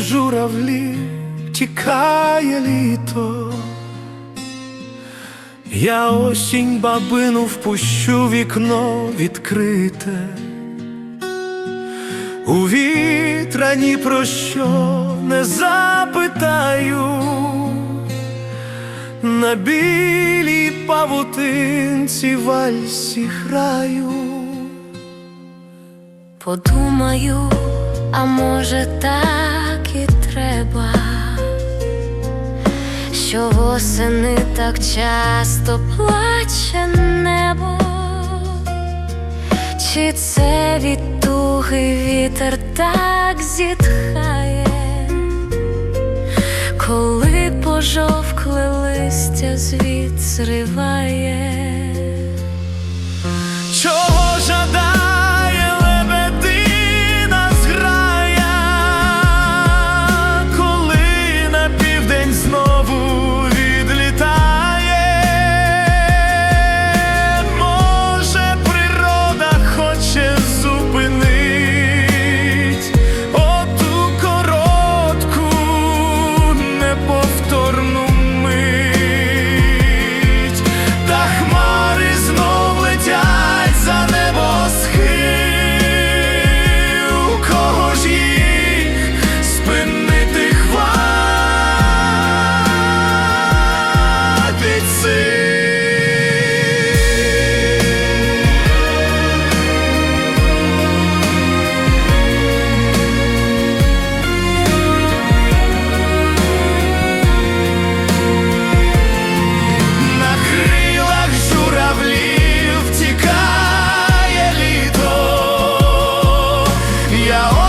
журавлі, тікає літо. Я осінь бабину впущу вікно відкрите. У вітра ні про що не запитаю, на білій павутинці вальсі граю. Подумаю, а може так і треба, що восени так часто плаче небо, чи це від туги вітер так зітхає, коли пожовкле листя звід зриває.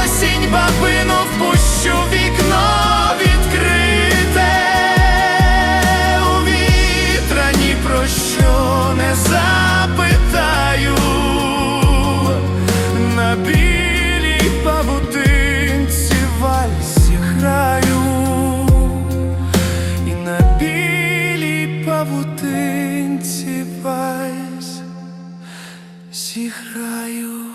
осінь бабину впущу вікно відкрите, у вітра ні про що не запитаю. На білій павутинці вальсі граю і на білій павутинці вальс зіграю.